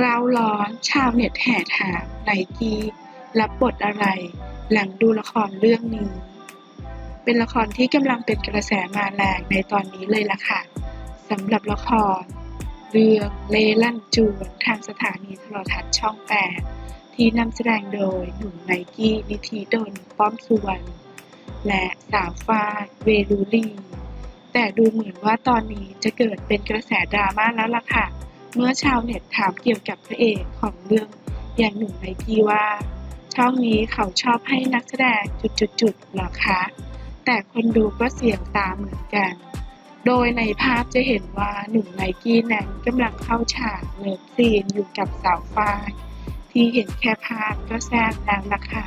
ราวร้อน ชาวเน็ตแห่ถามไนกี้รับบทอะไร หลังดูละครเรื่องนี้ เป็นละครที่กำลังเป็นกระแสมาแรงในตอนนี้เลยล่ะค่ะสำหรับละคร เรื่องเลลั่นจวนทางสถานีโทรทัศน์ช่อง8ที่นำแสดงโดยหนุ่มไนกี้นิธิดลป้อมสุวรรณและสาวฟ้าเวลูลีแต่ดูเหมือนว่าตอนนี้จะเกิดเป็นกระแสดราม่าแล้วล่ะค่ะ เมื่อชาวเน็ตถามเกี่ยวกับพระเอกของเรื่องอย่างหนุ่มไนกี้ว่า ช่องนี้เขาชอบให้นักแสดงจุดๆๆหรอคะ แต่คนดูก็เสียงตามเหมือนกัน โดยในภาพจะเห็นว่าหนุ่มไนกี้นั้นกำลังเข้าฉากเลิฟซีนอยู่กับสาวฝ้ายที่เห็นแค่ภาพก็แซ่บแล้วล่ะค่ะ